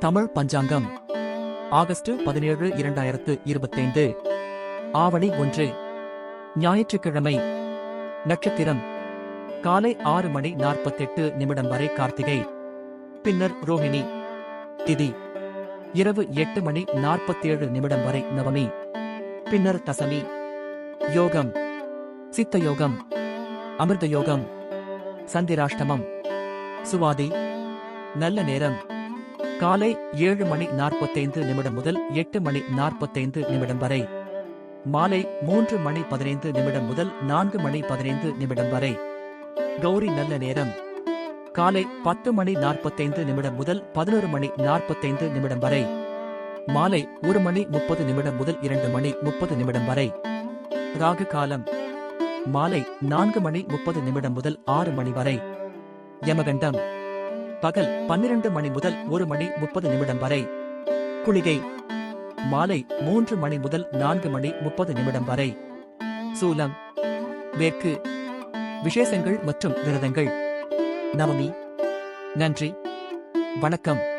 தமிழ் பஞ்சாங்கம். August பதினேழு இரண்டாயிரத்து இருபத்தைந்து. ஆவணி ஒன்று. ஞாயிற்றுக்கிழமை. நட்சத்திரம். காலை ஆறு மணி நாற்பத்தெட்டு நிமிடம் வரை கார்த்திகை. பின்னர் ரோஹிணி. திதி. இரவு எட்டு மணி நாற்பத்தேழு நிமிடம் வரை நவமி. பின்னர் தசமி. யோகம். சித்த யோகம் அமிர்த யோகம் சந்திராஷ்டமம். சுவாதி. நல்ல நேரம். காலை ஏழு மணி நாற்பத்தைந்து நிமிடம் முதல் எட்டு மணி நாற்பத்தைந்து நிமிடம் வரை. மாலை மூன்று மணி பதினைந்து நிமிடம் முதல் நான்கு மணி பதினைந்து நிமிடம் வரை. கௌரி நல்ல நேரம். காலை பத்து மணி நாற்பத்தைந்து நிமிடம் முதல் பதினோரு மணி நாற்பத்தைந்து நிமிடம் வரை. மாலை ஒரு மணி முப்பது நிமிடம் முதல் இரண்டு மணி முப்பது நிமிடம் வரை. ராகு காலம். மாலை நான்கு மணி முப்பது நிமிடம் முதல் ஆறு மணி வரை. யமகண்டம். பகல் பன்னிரண்டு மணி முதல் ஒரு மணி முப்பது நிமிடம் வரை. குளிகை. மாலை மூன்று மணி முதல் நான்கு மணி முப்பது நிமிடம் வரை. சூலம். மேற்கு விசேஷங்கள் மற்றும் விரதங்கள். நவமி. நன்றி. வணக்கம்.